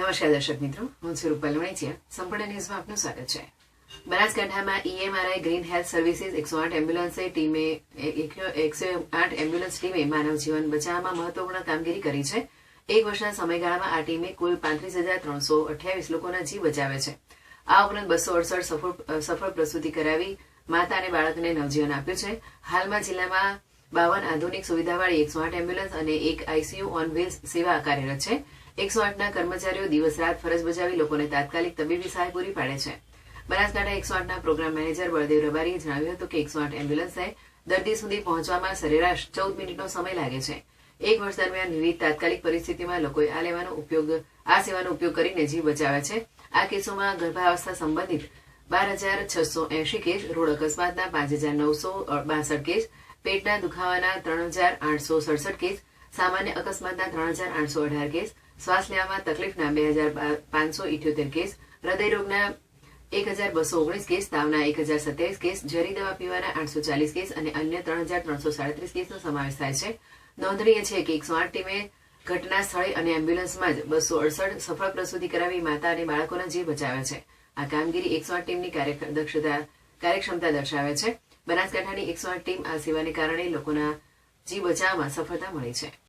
નમસ્કાર દર્શક મિત્રો, હું છું રૂપલ સંપૂર્ણ ન્યૂઝમાં આપનું સ્વાગત છે. બનાસકાંઠામાં ઈએમઆરઆઈ ગ્રીન હેલ્થ સર્વિસીસ એકસો આઠ એમ્બ્યુલન્સે ટીમે એકસો આઠ એમ્બ્યુલન્સ ટીમે માનવ જીવન બચાવવામાં મહત્વપૂર્ણ કામગીરી કરી છે. એક વર્ષના સમયગાળામાં આ ટીમે કુલ પાંત્રીસ હજાર ત્રણસો અઠ્યાવીસ લોકોના જીવ બચાવે છે. આ ઉપરાંત બસો અડસઠ સફળ સફળ પ્રસૂતિ કરાવી માતા અને બાળકને નવજીવન આપ્યું છે. હાલમાં જિલ્લામાં બાવન આધુનિક સુવિધાવાળી એકસો આઠ એમ્બ્યુલન્સ અને એક આઈસીયુ ઓન વ્હીલ્સ સેવા કાર્યરત છે. એકસો આઠના કર્મચારીઓ દિવસ રાત ફરજ બજાવી લોકોને તાત્કાલિક તબીબી સહાય પૂરી પાડે છે. બનાસકાંઠા એકસો આઠના પ્રોગ્રામ મેનેજર બળદેવ રબારીએ જણાવ્યું હતું કે એકસો આઠ એમ્બ્યુલન્સે દર્દી સુધી પહોંચવામાં સરેરાશ ચૌદ મિનિટનો સમય લાગે છે. એક વર્ષ દરમિયાન વિવિધ તાત્કાલિક પરિસ્થિતિમાં લોકોએ આ લેવાનો ઉપયોગ, આ સેવાનો ઉપયોગ કરીને જીવ બચાવ્યા છે. આ કેસોમાં ગર્ભાવસ્થા સંબંધિત બાર હજાર છસો એંશી કેસ, રોડ અકસ્માતના પાંચ હજાર નવસો બાસઠ કેસ પેટના દુખાવાના ત્રણ હજાર આઠસો સડસઠ કેસ, સામાન્ય અકસ્માતના ત્રણ હજાર આઠસો અઢાર કેસ, શ્વાસ લેવામાં તકલીફના બે હજાર પાંચસો ઇઠ્યોતેર કેસ, હૃદયરોગના એક હજાર બસો ઓગણીસ કેસ, તાવના એક હજાર સત્યાવીસ કેસ, ઝેરી દવા પીવાના આઠસો ચાલીસ કેસ અને અન્ય ત્રણ હજાર ત્રણસો સાડત્રીસ કેસનો સમાવેશ થાય છે. નોંધનીય છે કે એકસો આઠ ટીમે ઘટના સ્થળે અને એમ્બ્યુલન્સમાં જ બસો અડસઠ સફળ પ્રસૂતિ કરાવી માતા અને બાળકોના જીવ બચાવ્યા છે. આ કામગીરી એકસો આઠ ટીમની કાર્યદક્ષતા કાર્યક્ષમતા દર્શાવે છે. બનાસકાંઠાની એકસો આઠ ટીમ આ સેવાને કારણે લોકોના જીવ બચાવવામાં સફળતા મળી છે.